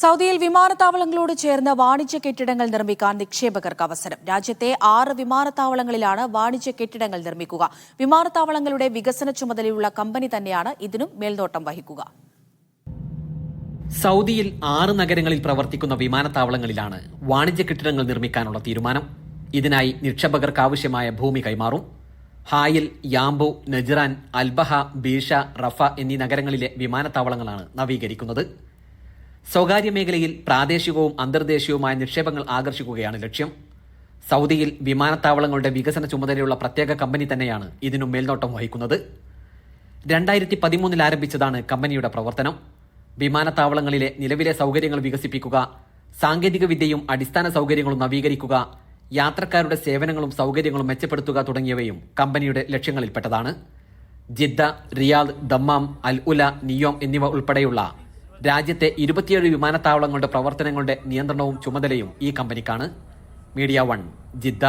സൗദിയിൽ വിമാനത്താവളങ്ങളോട് ചേർന്ന് വാണിജ്യ കെട്ടിടങ്ങൾ നിർമ്മിക്കാൻ നിക്ഷേപകർക്ക് അവസരം. രാജ്യത്തെ ആറ് വിമാനത്താവളങ്ങളിലാണ് വാണിജ്യ കെട്ടിടങ്ങൾ നിർമ്മിക്കുക. വിമാനത്താവളങ്ങളുടെ വികസന ചുമതലയുള്ള കമ്പനി തന്നെയാണ് ഇതിനും മേൽനോട്ടം വഹിക്കുക. സൗദിയിൽ ആറ് നഗരങ്ങളിൽ പ്രവർത്തിക്കുന്ന വിമാനത്താവളങ്ങളിലാണ് വാണിജ്യ കെട്ടിടങ്ങൾ നിർമ്മിക്കാനുള്ള തീരുമാനം. ഇതിനായി നിക്ഷേപകർക്ക് ആവശ്യമായ ഭൂമി കൈമാറും. Hail Yanbu Najran Al Baha Bisha Rafha എന്നീ നഗരങ്ങളിലെ വിമാനത്താവളങ്ങളാണ് നവീകരിക്കുന്നത്. സ്വകാര്യ മേഖലയിൽ പ്രാദേശികവും അന്തർദേശീയവുമായ നിക്ഷേപങ്ങൾ ആകർഷിക്കുകയാണ് ലക്ഷ്യം. സൗദിയിൽ വിമാനത്താവളങ്ങളുടെ വികസന ചുമതലയുള്ള പ്രത്യേക കമ്പനി തന്നെയാണ് ഇതിനു മേൽനോട്ടം വഹിക്കുന്നത്. രണ്ടായിരത്തി പതിമൂന്നിൽ ആരംഭിച്ചതാണ് കമ്പനിയുടെ പ്രവർത്തനം. വിമാനത്താവളങ്ങളിലെ നിലവിലെ സൗകര്യങ്ങൾ വികസിപ്പിക്കുക സാങ്കേതിക വിദ്യയും അടിസ്ഥാന സൗകര്യങ്ങളും നവീകരിക്കുക യാത്രക്കാരുടെ സേവനങ്ങളും സൗകര്യങ്ങളും മെച്ചപ്പെടുത്തുക തുടങ്ങിയവയും കമ്പനിയുടെ ലക്ഷ്യങ്ങളിൽപ്പെട്ടതാണ്. Jeddah Riyadh Dammam Al Ula Neom എന്നിവ ഉൾപ്പെടെയുള്ള രാജ്യത്തെ ഇരുപത്തിയേഴ് വിമാനത്താവളങ്ങളുടെ പ്രവർത്തനങ്ങളുടെ നിയന്ത്രണവും ചുമതലയും ഈ കമ്പനിക്കാണ്. Media One Jeddah.